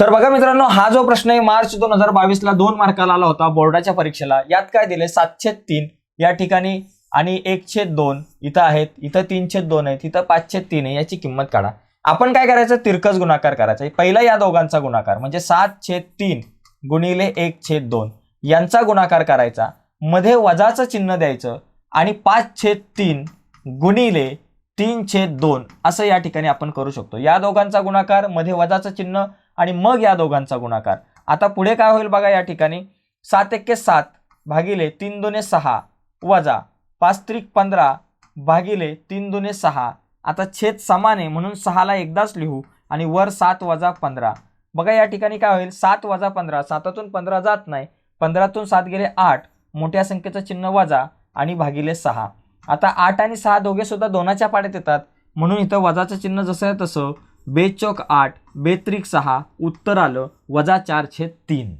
तर बघा मित्रांनो हा जो प्रश्न आहे मार्च दोन हजार बावीस ला दोन मार्काला आला होता बोर्डाच्या परीक्षेला. यात काय दिले? सातशे तीन. या ठिकाणी आणि एकशे दोन इथं आहेत. इथं तीनशे दोन आहेत. इथं पाचशे तीन आहे. याची किंमत काढा. आपण काय करायचं? तिरकस गुणाकार करायचा. पहिला या दोघांचा गुणाकार म्हणजे सात छेद तीन गुणिले एक छेद दोन. यांचा गुणाकार करायचा. मध्ये वजाचं चिन्ह द्यायचं आणि पाच छेद तीन गुणिले तीन छेद दोन. असं या ठिकाणी आपण करू शकतो. या दोघांचा गुणाकारमध्ये वजाचं चिन्ह आणि मग या दोघांचा गुणाकार. आता पुढे काय होईल बघा या ठिकाणी. सात एक्के सात भागिले तीन दोने सहा वजा पाच त्रिक पंधरा भागिले तीन दोने सहा. आता छेद समान आहे म्हणून सहाला एकदाच लिहू आणि वर सात वजा पंधरा. बघा या ठिकाणी काय होईल? सात वजा पंधरा. सातातून पंधरा जात नाही. पंधरातून सात गेले आठ. मोठ्या संख्येचं चिन्ह वजा आणि भागिले सहा. आता आठ आणि सहा दोघे सुद्धा दोनाच्या पाड्यात येतात. म्हणून इथं वजाचं चिन्ह जसं आहे तसं बेचौक आठ बेत्रिक सहा उत्तर आलं वजा चार छेद तीन.